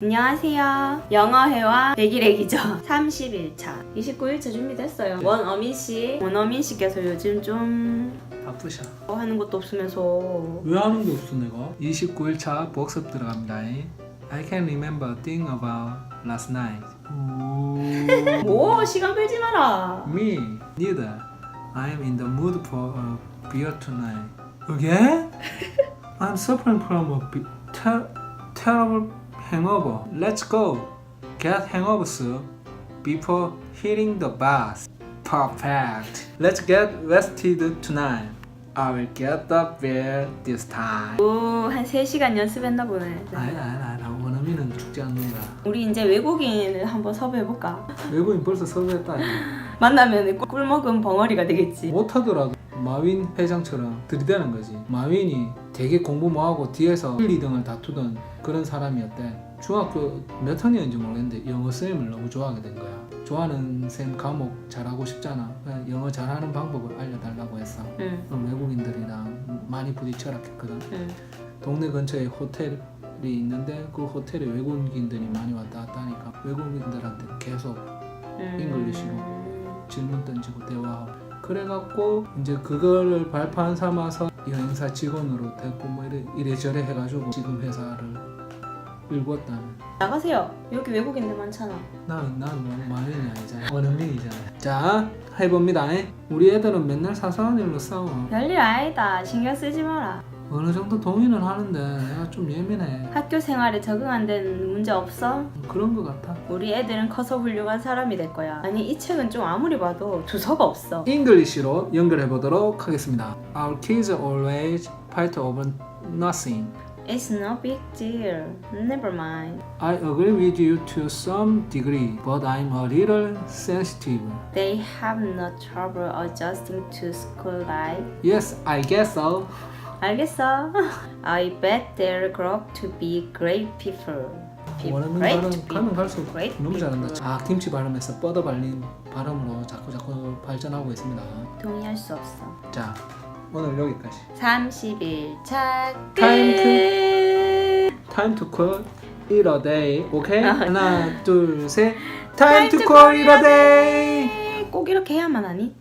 안녕하세요. 영어회화 100일의기죠. 31차. 29일차 준비됐어요. 원어민 씨. 원어민 씨께서 요즘 좀 바쁘셔. 하는 것도 없으면서 왜 하는 게 없어 내가? 29일차 복습 들어갑니다. I can remember thing about last night. 오. 뭐 시간 끌지 마라. Me neither. I am in the mood for a beer tonight. Again? I'm suffering from a ter- terrible hangover. Let's go. Get hangovers before hitting the bus. Perfect. Let's get rested tonight. I will get the beer this time. 오, 한 3시간 연습했나 보네. 아니 아니 아니 원어민은 죽지 않는다. 우리 이제 외국인을 한번 섭외해볼까? 외국인 벌써 섭외했다. 만나면 꿀 먹은 벙어리가 되겠지. 못하더라도 마윈 회장처럼 들이대는 거지. 마윈이 되게 공부 뭐하고 뒤에서 1, 2등을 다투던 그런 사람이었대. 중학교 몇 학년인지 모르겠는데 영어 쌤을 너무 좋아하게 된 거야. 좋아하는 쌤 과목 잘하고 싶잖아. 영어 잘하는 방법을 알려달라고 했어. 응, 그럼 외국인들이랑 많이 부딪혀라 했거든. 응. 동네 근처에 호텔 이 있는데 그 호텔에 외국인들이 많이 왔다 갔다 하니까 외국인들한테 계속 음. 잉글리시로. 질문 던지고 대화하고 그래갖고 이제 그거를 발판 삼아서 여행사 직원으로 됐고 뭐 이래, 이래저래 해가지고 지금 회사를 일궜다는 나가세요. 여기 외국인들 많잖아. 나는 나는 뭐 아니잖아 원어민이잖아 자 해봅니다 우리 애들은 맨날 사소한 일로 싸워 별일 아니다. 신경 쓰지 마라. 어느 정도 동의는 하는데 내가 좀 예민해 학교 생활에 적응 안 되는 문제 없어? 그런 거 같아 우리 애들은 커서 훌륭한 사람이 될 거야. 아니 이 책은 좀 아무리 봐도 주서가 없어. 잉글리시로 연결해 보도록 하겠습니다 Our kids always fight over nothing It's no big deal. Never mind. I agree with you to some degree, but I'm a little sensitive. They have no trouble adjusting to school life. Yes, I guess so. 알겠어. I bet they'll grow up to be great people. Be great 발음 people. 가면 갈수록 great 너무 잘한다. people. 아 김치 발음에서 뻗어 발린 발음으로 자꾸 자꾸 발전하고 있습니다. 동의할 수 없어. 자, 오늘 여기까지. 31차 끝. Time Time to call it a day. 오케이? 아. 하나, 둘, 셋. Time to call it a day. 꼭 이렇게 해야만 하니?